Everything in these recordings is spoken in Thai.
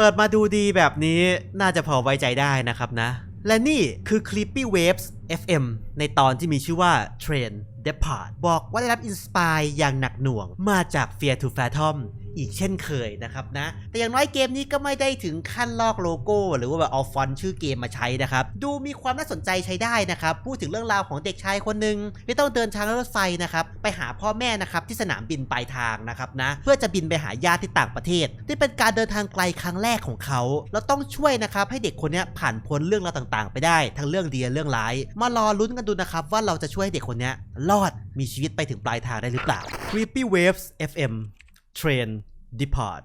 เปิดมาดูดีแบบนี้น่าจะพอไว้ใจได้นะครับนะ และนี่คือ Creepy Waves FM ในตอนที่มีชื่อว่า Train Depart บอกว่าได้รับอินสปายอย่างหนักหน่วงมาจาก Fear to Fathom อีกเช่นเคยนะครับนะ แต่อย่างน้อยเกมนี้ก็ไม่ได้ถึงขั้นลอกโลโก้ หรือว่าแบบเอาฟอนต์ชื่อเกมมาใช้นะครับ ดูมีความน่าสนใจใช้ได้นะครับ พูดถึงเรื่องราวของเด็กชายคนหนึ่งที่ต้องเดินทางรถไฟนะครับ ไปหาพ่อแม่นะครับที่สนามบินปลายทางนะครับนะ เพื่อจะบินไปหาญาติที่ต่างประเทศ ที่เป็นการเดินทางไกลครั้งแรกของเขา เราต้องช่วยนะครับให้เด็กคนนี้ผ่านพ้นเรื่องราวต่างๆ ไปได้ ทั้งเรื่องดีและเรื่องร้าย มารอลุ้นกันดูนะครับว่าเราจะช่วยให้เด็กคนนี้รอดมีชีวิตไปถึงปลายทางได้หรือเปล่า Creepy Waves FM Train Depart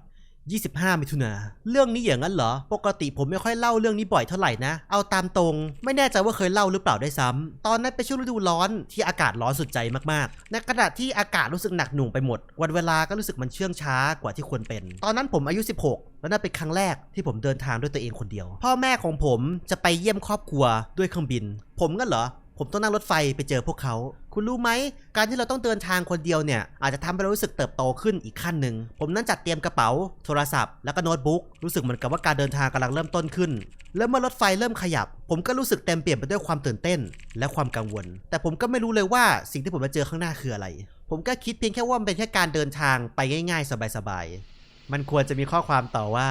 25 มิถุนา เรื่องนี้อย่างนั้นเหรอ ปกติผมไม่ค่อยเล่าเรื่องนี้บ่อยเท่าไหร่นะ เอาตามตรง ไม่แน่ใจว่าเคยเล่าหรือเปล่าได้ซ้ำตอนนั้นเป็นช่วงฤดูร้อนที่อากาศร้อนสุดใจมากๆ ในขณะที่อากาศรู้สึกหนักหน่วงไปหมด วันเวลาก็รู้สึกมันเชื่องช้ากว่าที่ควรเป็น ตอนนั้นผมอายุ 16 แล้วนั่นเป็นครั้งแรกที่ผมเดินทางด้วยตัวเองคนเดียว พ่อแม่ของผมจะไปเยี่ยมครอบครัวด้วยเครื่องบิน ผมก็เหรอ ผมต้องนั่งรถไฟไปเจอพวกเขา คุณรู้ไหม การที่เราต้องเดินทางคนเดียวเนี่ย อาจจะทำให้เรารู้สึกเติบโตขึ้นอีกขั้นหนึ่ง ผมนั้นจัดเตรียมกระเป๋า โทรศัพท์ แล้วก็โน้ตบุ๊ก รู้สึกเหมือนกับว่าการเดินทางกำลังเริ่มต้นขึ้น แล้วเมื่อรถไฟเริ่มขยับ ผมก็รู้สึกเต็มเปี่ยมไปด้วยความตื่นเต้น และความกังวล แต่ผมก็ไม่รู้เลยว่าสิ่งที่ผมจะเจอข้างหน้าคืออะไร ผมก็คิดเพียงแค่ว่ามันเป็นแค่การเดินทางไปง่าย ๆ สบายๆ มันควรจะมีข้อความต่อว่า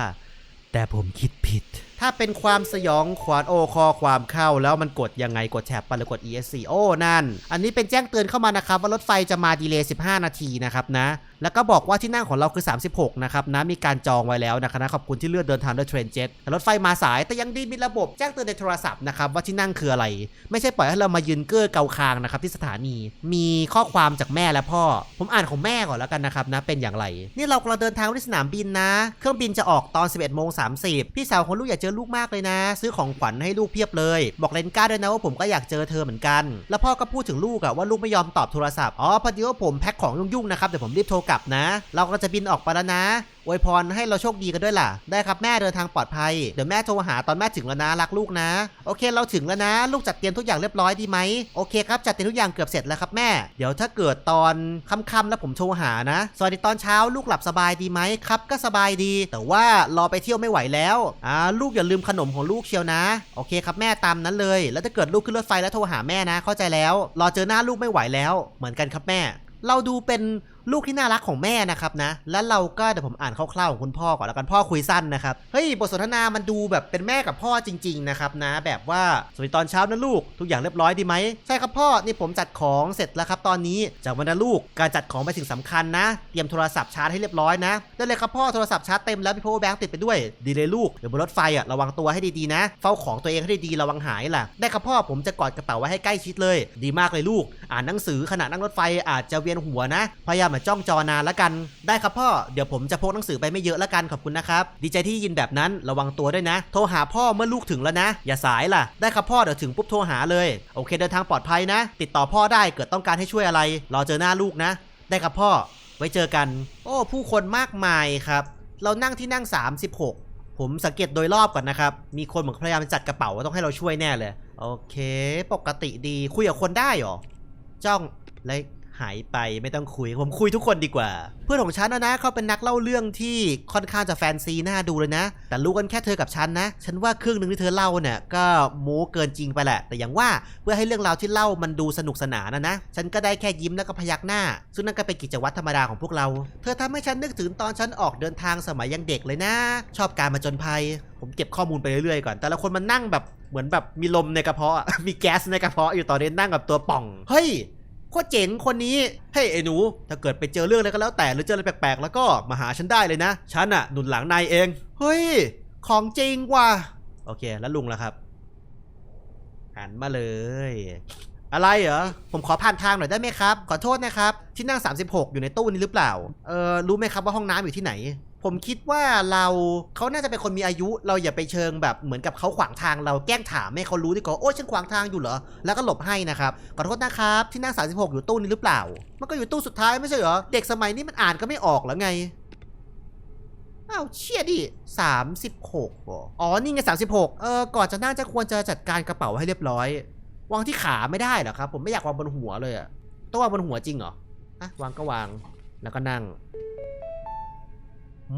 แต่ผมคิดผิด ถ้าเป็นความสยองขวานโอคอความเข้าแล้วมันกดยังไงกดแท็บไปหรือกด ESC โอ้นั่น อันนี้เป็นแจ้งเตือนเข้ามานะครับ ว่ารถไฟจะมาดีเลย์15 นาทีนะครับนะ แล้วก็บอกว่าที่นั่งของเราคือ 36 นะครับนะ มีการจองไว้แล้วนะครับนะขอบคุณที่เลือกเดินทางด้วยเทรนเจ็ตแต่รถไฟมาสายแต่ยังดีมีระบบแจ้งเตือนในโทรศัพท์นะครับว่าที่นั่งคืออะไร ไม่ใช่ปล่อยให้เรามายืนเก้อเกาคางนะครับที่สถานี มีข้อความจากแม่และพ่อ ผมอ่านของแม่ก่อนแล้วกันนะครับนะเป็นอย่างไร นี่เรากำลังเดินทางไปที่สนามบินนะ เครื่องบินจะออกตอน 11โมง30พี่สาวของลูกอยากเจอลูกมากเลยนะ ซื้อของขวัญให้ลูกเพียบเลย บอกเลนก้าด้วยนะว่าผมก็อยากเจอเธอเหมือนกัน แล้วพ่อก็พูดถึงลูกอะว่าลูกไม่ยอมตอบโทรศัพท์อ๋อพอดีว่าผมแพ็คของยุ่งๆนะครับเดี๋ยวผมรีบโทรกลับนะ เราก็จะบินออกไปแล้วนะอวยพรให้เราโชคดีกันด้วยล่ะ ได้ครับแม่เดินทางปลอดภัย เดี๋ยวแม่โทรหาตอนแม่ถึงแล้วนะรักลูกนะ โอเคเราถึงแล้วนะ ลูกจัดเตรียมทุกอย่างเรียบร้อยดีไหมโอเคครับจัดเตรียมทุกอย่างเกือบเสร็จแล้วครับแม่ เดี๋ยวถ้าเกิดตอนค่ำๆแล้วผมโทรหานะ สวัสดีตอนเช้าลูกหลับสบายดีไหมครับ ก็สบายดี แต่ว่ารอไปเที่ยวไม่ไหวแล้วอ่าลูกอย่าลืมขนมของลูกเชียวนะ โอเคครับแม่ตามนั้นเลย แล้วถ้าเกิดลูกขึ้นรถไฟแล้วโทรหาแม่นะ เข้าใจแล้ว รอเจอหน้าลูกไม่ไหวแล้ว เหมือนกันครับแม่ เราดูเป็นลูกที่น่ารักของแม่นะครับนะ แล้วเราก็เดี๋ยวผมอ่านคร่าวๆของคุณพ่อก่อนแล้วกันพ่อคุยสั้นนะครับเฮ้ยบทสนทนามันดูแบบเป็นแม่กับพ่อจริงๆนะครับนะ แบบว่าสวัสดีตอนเช้านะลูกทุกอย่างเรียบร้อยดีไหมใช่ครับพ่อนี่ผมจัดของเสร็จแล้วครับตอนนี้จากวันนะลูกการจัดของเป็นสิ่งสำคัญนะ เตรียมโทรศัพท์ชาร์จให้เรียบร้อยนะได้เลยครับพ่อโทรศัพท์ชาร์จเต็มแล้วมี power bank ติดไปด้วยดีเลยลูกเดี๋ยวบนรถไฟอะระวังตัวให้ดีๆนะ เฝ้าของตัวเองให้ดีๆระวังหายล่ะ ได้ครับพ่อผมจะกอดกระเป๋าไว้ให้ใกล้ชิดเลย ดีมากเลยลูก อ่านหนังสือขณะนั่งรถไฟอาจจะเวียนหัวนะพยายามอย่าจ้องจอนานละกัน ได้ครับพ่อ เดี๋ยวผมจะพกหนังสือไปไม่เยอะละกันขอบคุณนะครับ ดีใจที่ยินแบบนั้นระวังตัวด้วยนะ โทรหาพ่อเมื่อลูกถึงแล้วนะ อย่าสายล่ะ ได้ครับพ่อเดี๋ยวถึงปุ๊บโทรหาเลย โอเคเดินทางปลอดภัยนะ ติดต่อพ่อได้เกิดต้องการให้ช่วยอะไร รอเจอหน้าลูกนะ ได้ครับพ่อ ไว้เจอกัน โอ้ ผู้คนมากมายครับ เรานั่งที่นั่ง 36 ผมสังเกตโดยรอบก่อนนะครับ มีคนเหมือนพยายามจัดกระเป๋าว่าต้องให้เราช่วยแน่เลย โอเค ปกติดีคุยกับคนได้หรอจ้องและ หายไปไม่ต้องคุย ผมคุยทุกคนดีกว่า เพื่อนของฉันนะนะเขาเป็นนักเล่าเรื่องที่ค่อนข้างจะแฟนซีน่าดูเลยนะ แต่รู้กันแค่เธอกับฉันนะ ฉันว่าครึ่งหนึ่งที่เธอเล่าเนี่ยก็โม้เกินจริงไปแหละ แต่อย่างว่าเพื่อให้เรื่องราวที่เล่ามันดูสนุกสนานนะนะ ฉันก็ได้แค่ยิ้มแล้วก็พยักหน้า ซึ่งนั่นก็เป็นกิจวัตรธรรมดาของพวกเรา เธอทำให้ฉันนึกถึงตอนฉันออกเดินทางสมัยยังเด็กเลยนะ ชอบการมาจนภัย ผมเก็บข้อมูลไปเรื่อยๆก่อน แต่ละคนมันนั่งแบบเหมือนแบบมีลมในกระเพาะอะมีแก๊สในกระเพาะอยู่ตอนนี้นั่งกับตัวป่อง เฮ้ย โคตรเจ๋งคนนี้ เฮ้ยไอ้หนู ถ้าเกิดไปเจอเรื่องอะไรก็แล้วแต่หรือเจออะไรแปลกๆ แล้วก็มาหาฉันได้เลยนะ ฉันอะหนุนหลังนายเอง เฮ้ย ของจริงว่ะ โอเค แล้วลุงล่ะครับหันมาเลย อะไรเหรอ ผมขอผ่านทางหน่อยได้ไหมครับ ขอโทษนะครับ ที่นั่ง 36 อยู่ในตู้นี้หรือเปล่า เออรู้ไหมครับว่าห้องน้ำอยู่ที่ไหน ผมคิดว่าเราเขาน่าจะเป็นคนมีอายุ เราอย่าไปเชิงแบบเหมือนกับเขาขวางทางเราแกล้งถามให้เขารู้ดีกว่าโอ้ฉันขวางทางอยู่เหรอแล้วก็หลบให้นะครับขอโทษนะครับที่นั่ง36 อยู่ตู้นี้หรือเปล่า มันก็อยู่ตู้สุดท้ายไม่ใช่เหรอเด็กสมัยนี้มันอ่านก็ไม่ออกแล้วไงอ้าวเชี่ยดิ36เหรออ๋อ นี่ไง36เออ ก่อนจะนั่งจะควรจะจัดการกระเป๋าให้เรียบร้อยวางที่ขาไม่ได้เหรอครับ ผมไม่อยากวางบนหัวเลยอะต้องวางบนหัวจริงเหรออะวางก็วาง แล้วก็นั่ง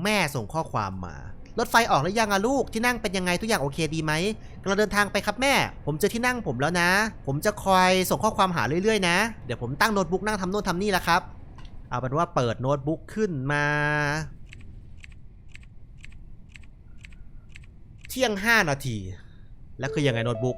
แม่ส่งข้อความมา รถไฟออกหรือยังอะลูกที่นั่งเป็นยังไงทุกอย่างโอเคดีไหมกำลังเดินทางไปครับแม่ ผมเจอที่นั่งผมแล้วนะ ผมจะคอยส่งข้อความหาเรื่อยๆ นะ เดี๋ยวผมตั้งโน้ตบุ๊กนั่งทำโน่นทำนี่แล้วครับ เอาเป็นว่าเปิดโน้ตบุ๊กขึ้นมาเที่ยง 5 นาที แล้วคือยังไงโน้ตบุ๊ก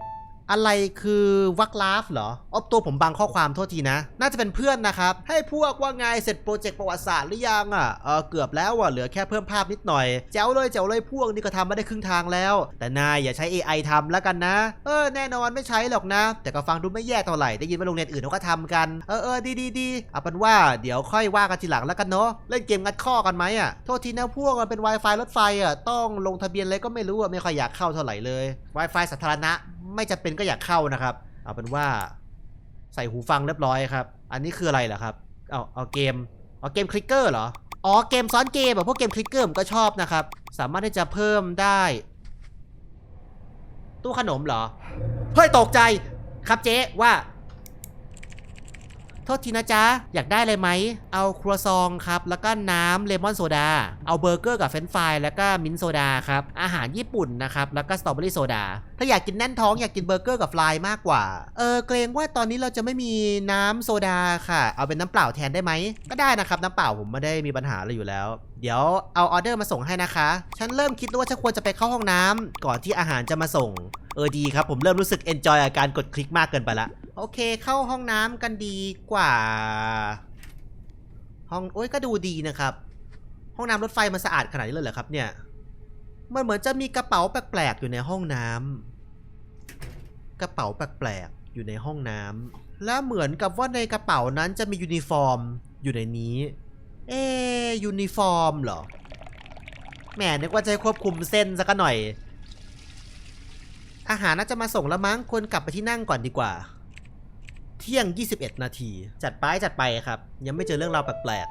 อะไรคือวักลาฟเหรอออตัวผมบังข้อความโทษทีนะ น่าจะเป็นเพื่อนนะครับ ให้พวกว่าไงเสร็จโปรเจกต์ประวัติศาสตร์หรือยังอะเออเกือบแล้วอะเหลือแค่เพิ่มภาพนิดหน่อยแจ๋วเลยแจ๋วเลยพวกนี่ก็ทำมาได้ครึ่งทางแล้ว แต่นายอย่าใช้ AI ทำแล้วกันนะ เออแน่นอนไม่ใช้หรอกนะ แต่ก็ฟังดูไม่แย่เท่าไหร่ได้ยินว่าโรงเรียนอื่นเขาก็ทำกันเออเออดีดีดีเอาเป็นว่าเดี๋ยวค่อยว่ากันทีหลังแล้วกันเนาะเล่นเกมงัดข้อกันไหมอะโทษทีนะพวกมันเป็น Wi-Fi รถไฟอะต้องลงทะเบียนอะไรก็ไม่รู้อะไม่ค่อยอยากเข้าเท่าไหร่เลย Wi-Fi สาธารณะ ไม่จำเป็นก็อยากเข้านะครับ เอาเป็นว่าใส่หูฟังเรียบร้อยครับ อันนี้คืออะไรเหรอครับ เอาเอาเกม เอาเกมคลิกเกอร์เหรอ อ๋อเกมซ้อนเกมแบบพวกเกมคลิกเกอร์ผมก็ชอบนะครับ สามารถที่จะเพิ่มได้ ตู้ขนมเหรอ เฮ้ยตกใจครับเจ๊ว่า โทษทีนะจ๊ะ อยากได้เลยไหม เอาครัวซองครับ แล้วก็น้ำเลมอนโซดา เอาเบอร์เกอร์กับเฟรนฟรายแล้วก็มิ้นโซดาครับ อาหารญี่ปุ่นนะครับ แล้วก็สตรอเบอรี่โซดา ถ้าอยากกินแน่นท้องอยากกินเบอร์เกอร์กับฟรายมากกว่า เออเกรงว่าตอนนี้เราจะไม่มีน้ำโซดาค่ะ เอาเป็นน้ำเปล่าแทนได้ไหม ก็ได้นะครับน้ำเปล่าผมไม่ได้มีปัญหาอะไรอยู่แล้ว เดี๋ยวเอาออเดอร์มาส่งให้นะคะ ฉันเริ่มคิดว่าฉันควรจะไปเข้าห้องน้ำก่อนที่อาหารจะมาส่ง เออดีครับผมเริ่มรู้สึกเอนจอยกับการกดคลิกมากเกินไปละโอเคเข้าห้องน้ำกันดีกว่า ห้องโอ้ยก็ดูดีนะครับ ห้องน้ำรถไฟมันสะอาดขนาดนี้เลยเหรอครับเนี่ยมันเหมือนจะมีกระเป๋าแปลกๆอยู่ในห้องน้ำกระเป๋าแปลกๆอยู่ในห้องน้ำและเหมือนกับว่าในกระเป๋านั้นจะมียูนิฟอร์มอยู่ในนี้ เอยูนิฟอร์มเหรอแหมนึกว่าจะให้ควบคุมเส้นสักหน่อย อาหารน่าจะมาส่งแล้วมั้งควรกลับไปที่นั่งก่อนดีกว่า เที่ยง 21 นาที จัดไปจัดไปครับ ยังไม่เจอเรื่องราวแปลก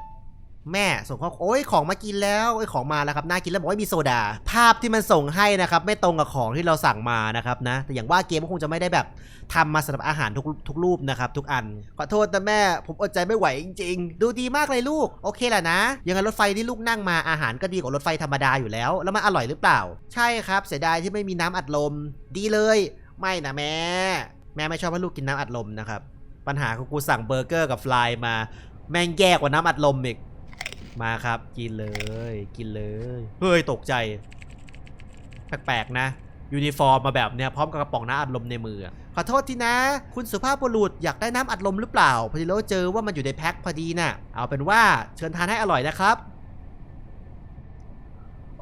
แม่ส่งข้อโอ้ยของมากินแล้วโอ้ยของมาแล้วครับน่ากินแล้วบอกว่ามีโซดา ภาพที่มันส่งให้นะครับไม่ตรงกับของที่เราสั่งมานะครับนะแต่อย่างว่าเกมก็คงจะไม่ได้แบบทำมาสำหรับอาหารทุกทุกรูปนะครับทุกอันขอโทษนะแม่ ผมอดใจไม่ไหวจริง ๆ ดูดีมากเลยลูกโอเคแหละนะยังไงรถไฟที่ลูกนั่งมาอาหารก็ดีกว่ารถไฟธรรมดาอยู่แล้ว แล้วมันอร่อยหรือเปล่า ใช่ครับ เสียดายที่ไม่มีน้ำอัดลม ดีเลย ไม่นะแม่ แม่ไม่ชอบให้ลูกกินน้ำอัดลมนะครับปัญหาคือกูสั่งเบอร์เกอร์กับฟลายมาแม่งแย่กว่าน้ำอัดลมอีก มาครับกินเลยกินเลยเฮ้ยตกใจ แปลกๆนะ ยูนิฟอร์มมาแบบเนี้ยพร้อมกับกระป๋องน้ำอัดลมในมืออะขอโทษทีนะ คุณสุภาพบุรุษอยากได้น้ำอัดลมหรือเปล่า พอดีเราเจอว่ามันอยู่ในแพ็คพอดีน่ะ เอาเป็นว่าเชิญทานให้อร่อยนะครับ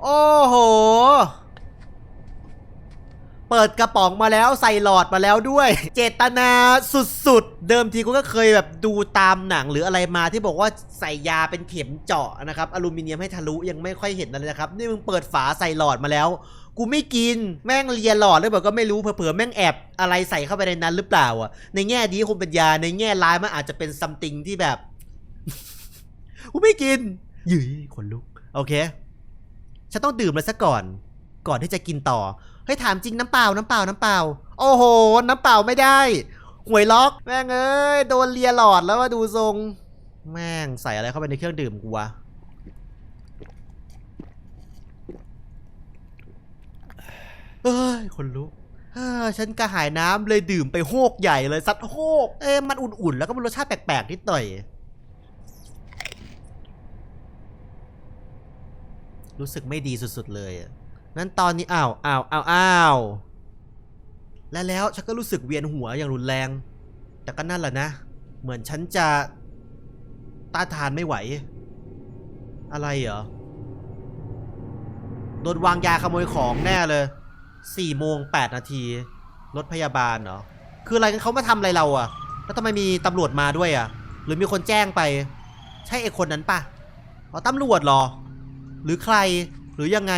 โอ้โห เปิดกระป๋องมาแล้วใส่หลอดมาแล้วด้วย เจตนาสุดๆ เดิมทีกูก็เคยแบบดูตามหนังหรืออะไรมาที่บอกว่าใส่ยาเป็นเข็มเจาะนะครับอลูมิเนียมให้ทะลุยังไม่ค่อยเห็นอะไรนะครับ นี่มึงเปิดฝาใส่หลอดมาแล้ว กูไม่กินแม่งเลียหลอดหรือเปล่าก็ไม่รู้เผลอๆแม่งแอบอะไรใส่เข้าไปในนั้นหรือเปล่าอะในแง่ดีคงเป็นยาในแง่ร้ายมันอาจจะเป็นซัมติงที่แบบกูไม่กินยืยขนลุกโอเคฉันต้องดื่มเลยซะก่อน ก่อนที่จะกินต่อ เฮ้ยถามจริงน้ำเปล่าน้ำเปล่าน้ำเปล่า โอ้โห น้ำเปล่าไม่ได้หวยล็อกแม่งเอ้ยโดนเลียหลอดแล้วว่าดูทรง แม่งใส่อะไรเข้าไปในเครื่องดื่มกูวะเอ้ยคนลุกเอ้อฉันกระหายน้ำเลยดื่มไปโฮกใหญ่เลยซัดโฮกเอ้มันอุ่นๆ แล้วก็มีรสชาติแปลกๆ นิดหน่อย รู้สึกไม่ดีสุดๆเลยอะ นั้นตอนนี้อ้าวอ้าวอ้าวอ้าวและแล้วฉันก็รู้สึกเวียนหัวอย่างรุนแรง แต่ก็นั่นแหละนะ เหมือนฉันจะต้านทานไม่ไหว อะไรเหรอ โดนวางยาขโมยของแน่เลยสี่โมงแปดนาที รถพยาบาลเหรอ คืออะไรกันเขามาทำอะไรเราอะแล้วทำไมมีตำรวจมาด้วยอะหรือมีคนแจ้งไป ใช่ไอ้คนนั้นปะอ๋อตำรวจเหรอ หรือใคร หรือยังไง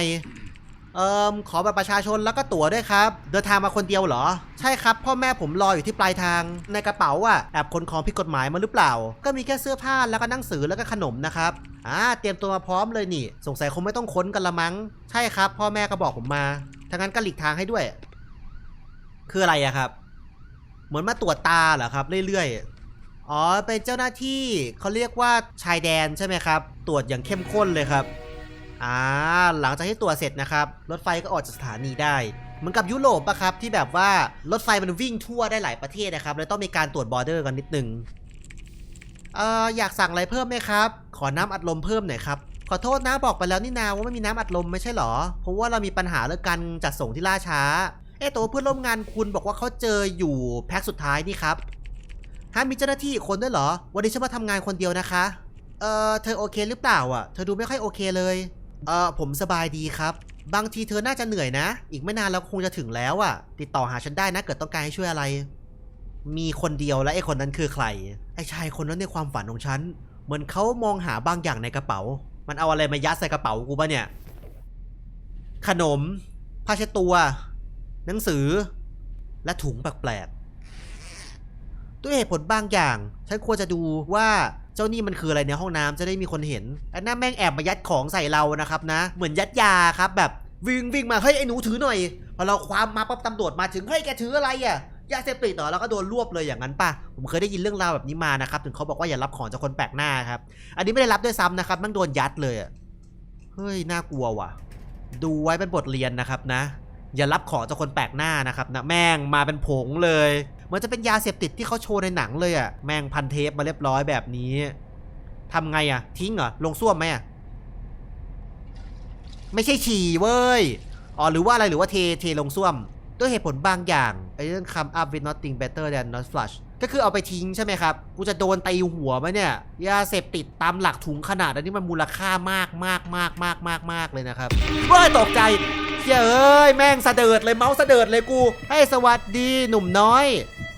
เอิมขอบัตรประชาชนแล้วก็ตั๋วด้วยครับ เดินทางมาคนเดียวเหรอ ใช่ครับ พ่อแม่ผมรออยู่ที่ปลายทาง ในกระเป๋าอะแอบขนของผิดกฎหมายมาหรือเปล่า ก็มีแค่เสื้อผ้าแล้วก็หนังสือแล้วก็ขนมนะครับอ่าเตรียมตัวมาพร้อมเลยนี่ สงสัยคงไม่ต้องค้นกันละมั้ง ใช่ครับ พ่อแม่ก็บอกผมมาถ้างั้นก็หลีกทางให้ด้วย คืออะไรอะครับ เหมือนมาตรวจตาเหรอครับ เรื่อยๆ อ๋อเป็นเจ้าหน้าที่เขาเรียกว่าชายแดนใช่ไหมครับ ตรวจอย่างเข้มข้นเลยครับ อ่าหลังจากที่ตรวเสร็จนะครับ รถไฟก็ออกจากสถานีได้ เหมือนกับยุโรปปะครับ ที่แบบว่ารถไฟมันวิ่งทั่วได้หลายประเทศนะครับเลยต้องมีการตรวจบอร์เดอร์กันนิดนึงเอ่ออยากสั่งอะไรเพิ่มไหมครับ ขอน้ำอัดลมเพิ่มหน่อยครับ ขอโทษนะบอกไปแล้วนี่นาว่าไม่มีน้ำอัดลมไม่ใช่เหรอ เพราะว่าเรามีปัญหาเรื่องการจัดส่งที่ล่าช้า เอ๊ะแตัวาเพื่อนร่วมงานคุณบอกว่าเขาเจออยู่แพ็คสุดท้ายนี่ครับฮะมีเจ้าหน้าที่อีกคนด้วยเหรอ วันนี้ฉันมาทำงานคนเดียวนะคะ เอ่อ เธอโอเคหรือเปล่าอะ เธอดูไม่ค่อยโอเคเลย เออผมสบายดีครับ บางทีเธอน่าจะเหนื่อยนะ อีกไม่นานเราคงจะถึงแล้วอะ ติดต่อหาฉันได้นะ เกิดต้องการให้ช่วยอะไร มีคนเดียวและไอ้คนนั้นคือใคร ไอ้ชายคนนั้นในความฝันของฉัน เหมือนเขามองหาบางอย่างในกระเป๋า มันเอาอะไรมายัดใส่กระเป๋ากูปะเนี่ย ขนม ผ้าเช็ดตัว หนังสือ และถุงแปลกๆด้วยเหตุผลบางอย่าง ฉันควรจะดูว่า เจ้านี่มันคืออะไรในห้องน้ำจะได้มีคนเห็นไอ้หน้าแม่งแอบมายัดของใส่เรานะครับนะ เหมือนยัดยาครับแบบวิ่งวิ่งมาเฮ้ยไอ้หนูถือหน่อยพอเราคว้ามาปั๊บตำรวจมาถึงเฮ้ยแกถืออะไรอะยาเสพติดเหรอแล้วก็โดนรวบเลยอย่างนั้นป่ะ ผมเคยได้ยินเรื่องราวแบบนี้มานะครับ ถึงเขาบอกว่าอย่ารับของจากคนแปลกหน้าครับ อันนี้ไม่ได้รับด้วยซ้ำนะครับมันโดนยัดเลยเฮ้ยน่ากลัวว่ะ ดูไว้เป็นบทเรียนนะครับนะ อย่ารับของจากคนแปลกหน้านะครับนะแม่งมาเป็นผงเลย มันจะเป็นยาเสพติดที่เขาโชว์ในหนังเลยอะแม่งพันเทปมาเรียบร้อยแบบนี้ทำไงอะทิ้งเหรอลงส้วมไหมอะไม่ใช่ฉี่เว้ยอ๋อหรือว่าอะไรหรือว่าเทเทลงส้วม ด้วยเหตุผลบางอย่างไอ้เรื่อง come up with nothing better than not flush ก็คือเอาไปทิ้งใช่ไหมครับ กูจะโดนตีหัวไหมเนี่ย ยาเสพติดตามหลักถุงขนาดอันนี้มันมูลค่ามากมากมากมากมากมากเลยนะครับเฮ้ยตกใจเฮ้ยเอ้ยแม่งสะเดิดเลยเมาส์สะเดิดเลยกู ให้สวัสดีหนุ่มน้อย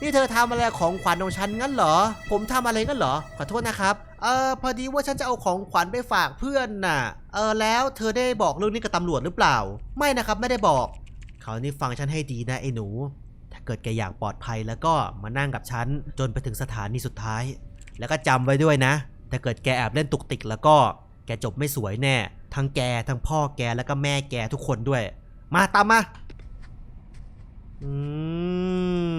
นี่เธอทำอะไรของขวัญของฉันงั้นเหรอ ผมทำอะไรงั้นเหรอ ขอโทษนะครับ เออพอดีว่าฉันจะเอาของขวัญไปฝากเพื่อนน่ะ เออแล้วเธอได้บอกเรื่องนี้กับตำรวจหรือเปล่า ไม่นะครับไม่ได้บอก เขานี่ฟังฉันให้ดีนะไอ้หนู ถ้าเกิดแกอยากปลอดภัยแล้วก็มานั่งกับฉันจนไปถึงสถานีสุดท้าย แล้วก็จำไว้ด้วยนะ ถ้าเกิดแกแอบเล่นตุกติกแล้วก็ แกจบไม่สวยแน่ ทั้งแกทั้งพ่อแกแล้วก็แม่แกทุกคนด้วย มาตามมา อืม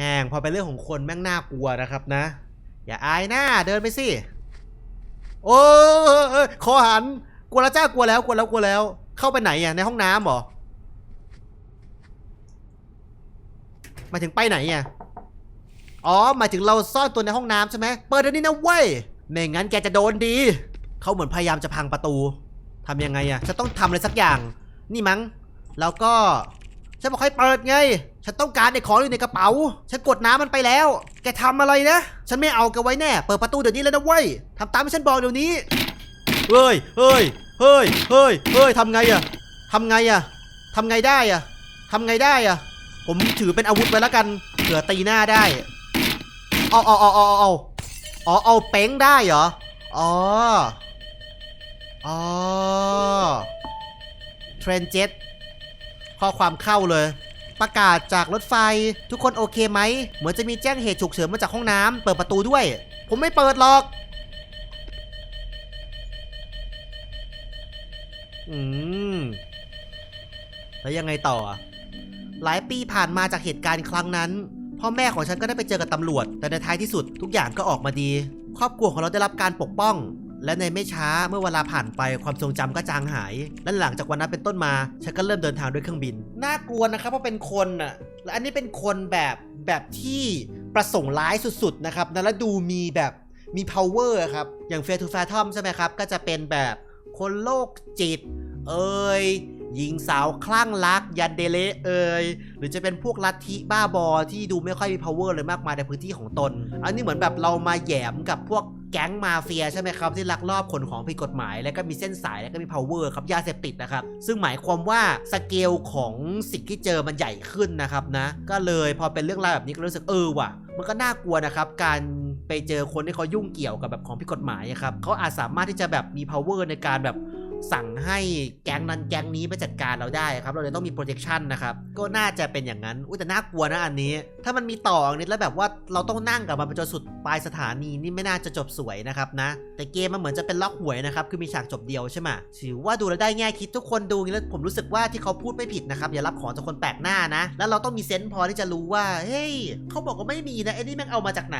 แม่งพอเป็นเรื่องของคนแม่งน่ากลัวนะครับนะ อย่าอายหน้าเดินไปสิ โอ้ยคอหัน กลัวแล้วจ้ากลัวแล้วกลัวแล้วกลัวแล้ว เข้าไปไหนอะในห้องน้ำหรอมาถึงไปไหนอะอ๋อหมายถึงเราซ่อนตัวในห้องน้ำใช่ไหมเปิดเดี๋ยวนี้นะเว้ยไม่งั้นแกจะโดนดี เขาเหมือนพยายามจะพังประตูทำยังไงอะฉันต้องทำอะไรสักอย่าง นี่มั้ง แล้วก็ฉันบอกให้เปิดไง ฉันต้องการไอ้ของอยู่ในกระเป๋า ฉันกดน้ำมันไปแล้ว แกทำอะไรนะ ฉันไม่เอาแกไว้แน่ เปิดประตูเดี๋ยวนี้เลยนะเว้ยทำตามที่ฉันบอกเดี๋ยวนี้ เฮ้ย เฮ้ย เฮ้ย เฮ้ย เฮ้ยทำไงอะทำไงอะทำไงได้อะทำไงได้อะผมถือเป็นอาวุธไว้แล้วกัน เผื่อตีหน้าได้เอาเอาเอาเอาเอาอ๋อเอาเป้งได้เหรอ อ๋อ อ๋อ เทรนเจ็ตข้อความเข้าเลย ประกาศจากรถไฟ ทุกคนโอเคไหม เหมือนจะมีแจ้งเหตุฉุกเฉินมาจากห้องน้ำเปิดประตูด้วย ผมไม่เปิดหรอกอืมแล้วยังไงต่อ หลายปีผ่านมาจากเหตุการณ์ครั้งนั้น พ่อแม่ของฉันก็ได้ไปเจอกับตำรวจ แต่ในท้ายที่สุดทุกอย่างก็ออกมาดี ครอบครัวของเราได้รับการปกป้อง และในไม่ช้าเมื่อเวลาผ่านไปความทรงจำก็จางหาย และหลังจากวันนั้นเป็นต้นมาฉันก็เริ่มเดินทางด้วยเครื่องบิน น่ากลัวนะครับเพราะเป็นคนน่ะและอันนี้เป็นคนแบบแบบที่ประสงค์ร้ายสุดๆนะครับนะและดูมีแบบมี power ครับ อย่างเฟ r ทูแฟทอมใช่ไหมครับ ก็จะเป็นแบบคนโรคจิต เอ่ยหญิงสาวคลั่งรัก ยันเดเลเอ่ยหรือจะเป็นพวกลัทธิบ้าบอที่ดูไม่ค่อยมี power เลยมากมายในพื้นที่ของตน อันนี้เหมือนแบบเรามาแยมกับพวก แก๊งมาเฟียใช่ไหมครับที่ลักลอบขนของผิดกฎหมาย แล้วก็มีเส้นสายแล้วก็มี power ครับยาเสพติดนะครับ ซึ่งหมายความว่าสเกลของสิ่งที่เจอมันใหญ่ขึ้นนะครับนะ ก็เลยพอเป็นเรื่องราวแบบนี้ก็รู้สึกเออว่ะ มันก็น่ากลัวนะครับ การไปเจอคนที่เขายุ่งเกี่ยวกับแบบของผิดกฎหมายครับเขาอาจสามารถที่จะแบบมี power ในการแบบ สั่งให้แก๊งนั้นแก๊งนี้ไปจัดการเราได้ครับ เราเลยต้องมี protection นะครับ ก็น่าจะเป็นอย่างนั้น อุ้ยแต่น่ากลัวนะอันนี้ ถ้ามันมีต่ออันนี้แล้วแบบว่าเราต้องนั่งกับมันไปจนสุดปลายสถานีนี่ไม่น่าจะจบสวยนะครับนะ แต่เกมมันเหมือนจะเป็นล็อกหวยนะครับ คือมีฉากจบเดียวใช่ไหมถือว่าดูแล้วได้แง่คิดทุกคนดูงี้แล้วผมรู้สึกว่าที่เขาพูดไม่ผิดนะครับ อย่ารับของจากคนแปลกหน้านะ แล้วเราต้องมีเซนส์พอที่จะรู้ว่า เฮ้ยเขาบอกว่าไม่มีนะไอ้นี่แม่งเอามาจากไหน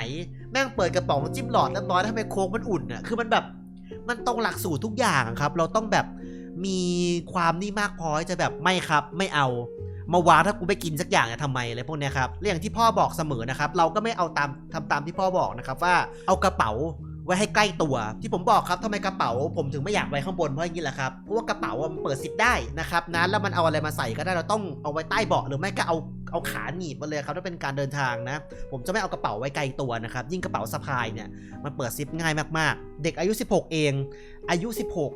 แม่งเปิดกระป๋องจิ้มหลอดเรียบร้อยแล้วทำไมโค้งมันอุ่นอะคือมันแบบ มันตรงหลักสูตรทุกอย่างครับ เราต้องแบบมีความนี่มากพอจะแบบไม่ครับไม่เอา มาวางถ้ากูไม่กินสักอย่างจะทำไมอะไรพวกเนี้ยครับและอย่างที่พ่อบอกเสมอนะครับ เราก็ไม่เอาตามทำตามที่พ่อบอกนะครับว่าเอากระเป๋าไว้ให้ใกล้ตัว ที่ผมบอกครับทำไมกระเป๋า ผมถึงไม่อยากไว้ข้างบนเพราะอย่างนี้แหละครับเพราะว่ากระเป๋าอะมันเปิดซิปได้นะครับนะแล้วมันเอาอะไรมาใส่ก็ได้เราต้องเอาไว้ใต้เบาะหรือไม่ก็เอา เอาขาหนีบมาเลยครับถ้าเป็นการเดินทางนะ ผมจะไม่เอากระเป๋าไว้ไกลตัวนะครับ ยิ่งกระเป๋าสะพายเนี่ยมันเปิดซิปง่ายมากๆ เด็กอายุ 16 เอง อายุ 16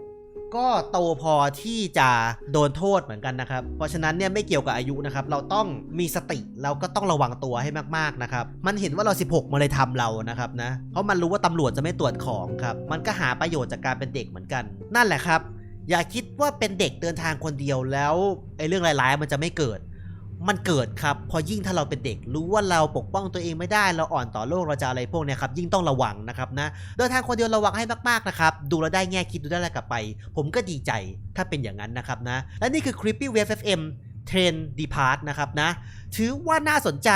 ก็โตพอที่จะโดนโทษเหมือนกันนะครับ เพราะฉะนั้นเนี่ยไม่เกี่ยวกับอายุนะครับ เราต้องมีสติแล้วก็ต้องระวังตัวให้มากๆนะครับ มันเห็นว่าเรา 16มาเลยทำเรานะครับนะ เพราะมันรู้ว่าตำรวจจะไม่ตรวจของครับ มันก็หาประโยชน์จากการเป็นเด็กเหมือนกัน นั่นแหละครับ อย่าคิดว่าเป็นเด็กเดินทางคนเดียวแล้วไอ้เรื่องร้ายๆมันจะไม่เกิด มันเกิดครับ พอยิ่งถ้าเราเป็นเด็กรู้ว่าเราปกป้องตัวเองไม่ได้ เราอ่อนต่อโลกเราจะอะไรพวกเนี้ยครับ ยิ่งต้องระวังนะครับนะเดินทางคนเดียวระวังให้มากๆนะครับ ดูแล้วได้แง่คิดดูได้อะไรกลับไป ผมก็ดีใจถ้าเป็นอย่างนั้นนะครับนะ และนี่คือ Creepy Wave FM Train Depart นะครับนะ ถือว่าน่าสนใจ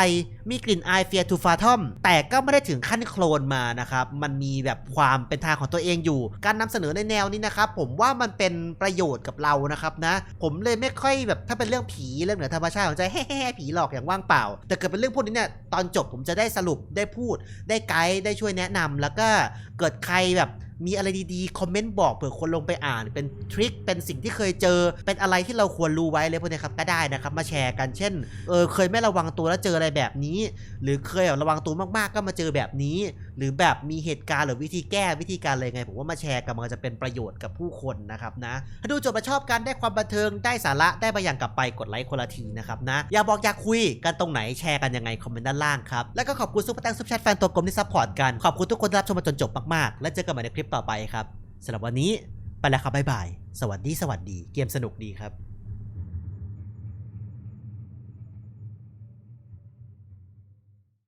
มีกลิ่นอายเฟียทูฟาทอมแต่ก็ไม่ได้ถึงขั้นโคลนมานะครับ มันมีแบบความเป็นทางของตัวเองอยู่ การนำเสนอในแนวนี้นะครับ ผมว่ามันเป็นประโยชน์กับเรานะครับนะ ผมเลยไม่ค่อยแบบถ้าเป็นเรื่องผีเรื่องเหนือธรรมชาติผมจะแฮ่ๆผีหลอกอย่างว่างเปล่า แต่เกิดเป็นเรื่องพวกนี้เนี่ยตอนจบผมจะได้สรุปได้พูด ได้ไกด์ได้ช่วยแนะนำแล้วก็เกิดใครแบบ มีอะไรดีๆ คอมเมนต์บอกเผื่อคนลงไปอ่าน เป็นทริค เป็นสิ่งที่เคยเจอ เป็นอะไรที่เราควรรู้ไว้เลยพวกนี้ครับ ก็ได้นะครับ มาแชร์กัน เช่น เออ เคยไม่ระวังตัวแล้วเจออะไรแบบนี้ หรือเคยระวังตัวมากๆ ก็มาเจอแบบนี้ หรือแบบมีเหตุการณ์หรือวิธีแก้วิธีการอะไรไง ผมว่ามาแชร์กันมันจะเป็นประโยชน์กับผู้คนนะครับนะ ถ้าดูจบมาชอบกันได้ความบันเทิง ได้สาระ ได้บางอย่างกลับไป กดไลค์คนละทีนะครับนะ อยากบอกอยากคุยกันตรงไหน แชร์กันยังไง คอมเมนต์ด้านล่างครับ แล้วก็ขอบคุณซุปเปอร์แตงซุปแชทแฟนตัวกลมที่ซัพพอร์ตกัน ขอบคุณทุกคนที่รับชมมาจนจบมากๆ และเจอกันใหม่ในคลิปต่อไปครับสำหรับวันนี้ไปแล้วครับบ๊ายบาย สวัสดีสวัสดีเกมสนุกดีครับ